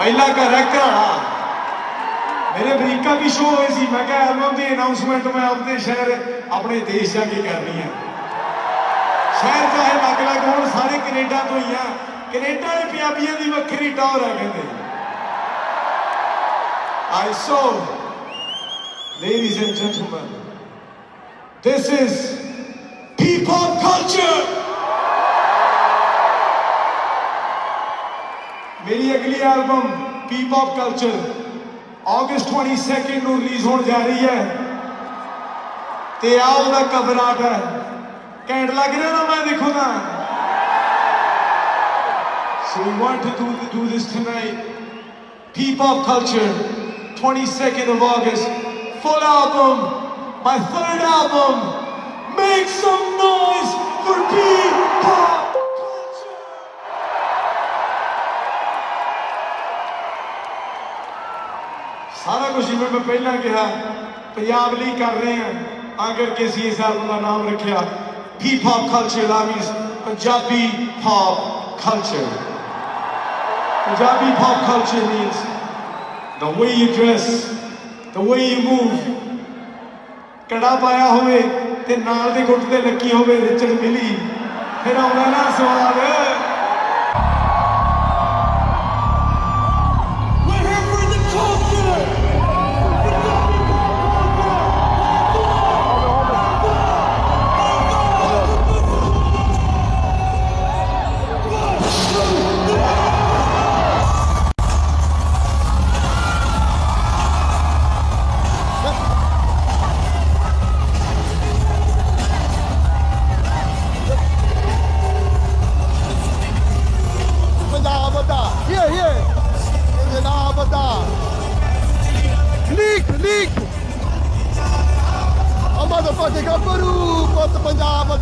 ਪਹਿਲਾ ਘਰ ਹੈ ਘਰਾਣਾ। ਮੇਰੇ ਅਮਰੀਕਾ ਵੀ ਸ਼ੋਅ ਹੋਏ ਸੀ ਮੈਂ ਕਿਹਾ ਐਲਬਮ ਦੀ ਅਨਾਉਂਸਮੈਂਟ ਮੈਂ ਆਪਣੇ ਸ਼ਹਿਰ ਆਪਣੇ ਦੇਸ਼ ਜਾ ਕੇ ਕਰਨੀ ਹੈ। ਸ਼ਹਿਰ ਚਾਹੇ ਲੱਗ ਲੱਗ ਹੋਣ ਸਾਰੇ ਕੈਨੇਡਾ ਤੋਂ ਹੀ ਆ। ਕੈਨੇਡਾ ਦੇ ਪੰਜਾਬੀਆਂ ਦੀ ਵੱਖਰੀ ਟੌਰ ਹੈ ਕਹਿੰਦੇ। I saw, ladies and gentlemen, this is P-pop. ਮੇਰੀ ਅਗਲੀ ਐਲਬਮ P-pop culture ਅਗਸਤ 22 ਨੂੰ ਰਿਲੀਜ਼ ਹੋਣ ਜਾ ਰਹੀ ਹੈ ਤੇ ਆ ਉਹਦਾ ਕਵਰ ਆਰਟ ਹੈ ਘੈਂਟ ਲੱਗ ਰਿਹਾ ਨਾ ਮੈਂ ਦੇਖੋ ਨਾ So we want to do, do this tonight. P-pop culture, 22nd of August, full album, my third album. Make some noise ਸਾਰਾ ਕੁਝ ਜਿਵੇਂ ਮੈਂ ਪਹਿਲਾਂ ਕਿਹਾ ਪੰਜਾਬ ਲਈ ਕਰ ਰਹੇ ਹਾਂ ਆਗਰ ਕੇ ਸੀ ਸਾਹਿਬ ਦਾ ਨਾਮ ਰੱਖਿਆ P pop culture ਆਮੀਸ Punjabi pop culture Punjabi pop culture means the way you dress the way you move ਕੜਾ ਪਾਇਆ ਹੋਵੇ ਤੇ ਨਾਲ ਦੇ ਗੁੱਟ ਤੇ ਲੱਕੀ ਹੋਵੇ ਰਿਚੜ ਮਿਲੀ ਫਿਰ ਆਉਣਾ ਨਾ ਸਵਾਲ ਪੰਜਾਬ ਦਾ here here ਪੰਜਾਬ ਦਾ ਲੀਕ ਲੀਕ ਅਮਰ ਫਤਿਹ ਗੱਭਰੂ ਪੁੱਤ Punjab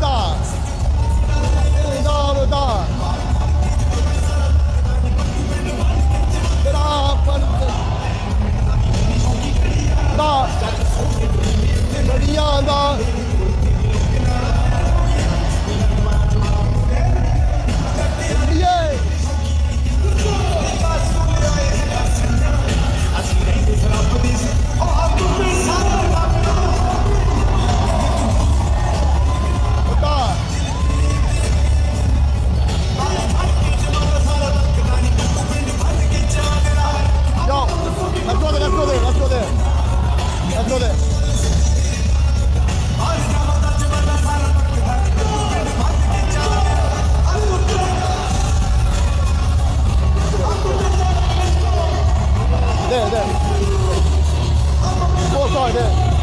There, there. Both are there.